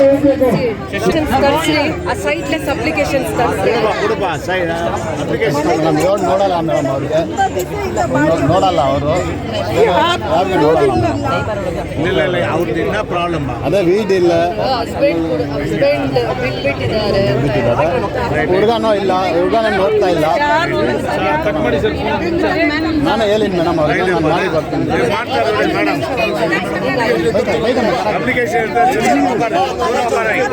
ಹೋಗ್ಬೇಕು ತರಿಸಿ ಆ ಸೈಟ್ಲೆಸ್ ಅಪ್ಲಿಕೇಶನ್ಸ್ ತರಿಸಿ ಹುಡುಗ ಸೈಡ್ ಅಪ್ಲಿಕೇಶನ್ ನಮ್ಗೆ ನೋಡಿ ನೋಡಲ್ಲ ಮೇಡಮ್ ಅವ್ರಿಗೆ. ನೋಡಲ್ಲ ಅವರು. ಯಾರಿಗೂ ನೋಡಲ್ಲ ಇಲ್ಲ ಇಲ್ಲ ಅವ್ರದ್ದು ಇನ್ನೂ ಪ್ರಾಬ್ಲಮ್ ಅದೇ ವೀಡ್ ಇಲ್ಲ. ಹಸ್ಬೆಂಡ್ ಹಸ್ಬೆಂಡ್ ಬಿಟ್ಬಿಟ್ಟಿದ್ದಾರೆ ಹುಡುಗನೂ ಇಲ್ಲ ಹುಡುಗನ ನೋಡ್ತಾ ಇಲ್ಲ. ನಾನು ಹೇಳಿನಿ ಮೇಡಮ್ ಅವ್ರಿಗೆ. ನಾನು ಮಾಡಿ. ಬರ್ತೀನಿ ಬೈತಾ-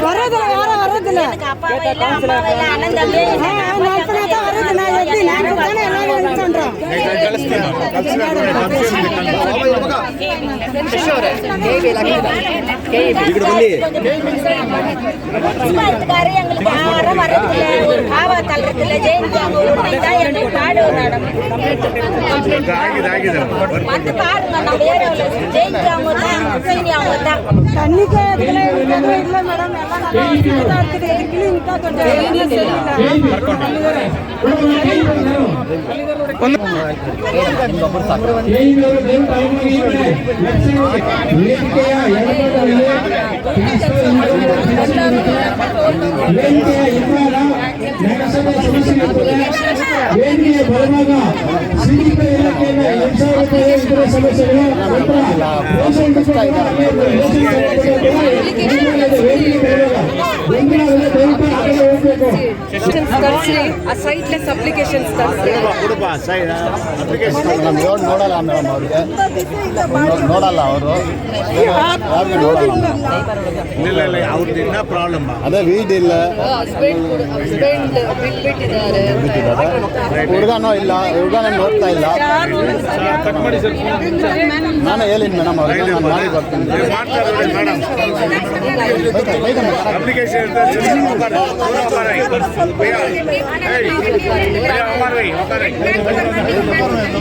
வர்றதுல யாரும் வர்றதுல எனக்கு அப்பாவை இல்லை அம்மாவை இல்லை அண்ணன் தம்பி வர்றது நான் எப்படி நாங்கள் தானே எல்லாரும் சொல்றோம் எங்களுக்கு யாரும் வரதில்லை ஒரு காவா தள்ளுறதுல ஜெயந்தி அவங்க ஒன்று தான் தண்ணிக்கே இல்லை மேடம் எல்லாம் இருக்குது இட்லி விட்டா கொஞ்சம் ವೇದಿಕೆಯ ಬಲಭಾಗ ಸೀಮಿತ ಇಲಾಖೆಯಿಂದ ಎರಡ್ ಸಾವಿರದ ಇತರ ಸಮಸ್ಯೆಗಳು ನಂತರ ವೇದಿಕೆ ಬಲಭಾಗ ಬೆಂಗಳೂರಲ್ಲಿ ದಯವಿಟ್ಟು ಆಗಲೇ ಹೋಗಬೇಕು. ತರಿಸಿ ಆ ಸೈಟ್ಲೆಸ್ ಅಪ್ಲಿಕೇಶನ್ಸ್ ಅಪ್ಲಿಕೇಶನ್ ನೋಡಲ್ಲ ಮೇಡಮ್ ಅವ್ರಿಗೆ. ನೋಡಲ್ಲ ಅವರು. ಯಾರಿಗೂ ನೋಡಲ್ಲ. ಇಲ್ಲ ಇಲ್ಲ ಅವ್ರದ್ದು ಇನ್ನೂ ಪ್ರಾಬ್ಲಮ್ ಅದೇ ವೀಡ್ ಇಲ್ಲ. ಹಸ್ಬೆಂಡ್ ಹಸ್ಬೆಂಡ್ ಬಿಟ್ಬಿಟ್ಟಿದ್ದಾರೆ ಹುಡುಗನೂ ಇಲ್ಲ ಹುಡುಗನೇ ನೋಡ್ತಾ ಇಲ್ಲ. ಕಟ್ ಮಾಡಿ ಸರ್ ನಾನು ಹೇಳಿನಿ ಮೇಡಮ್ ಅವ್ರಿಗೆ. ನಾನು ಮಾಡಿ ಬರ್ತೀನಿ. ಮೇಡಮ್. અમારે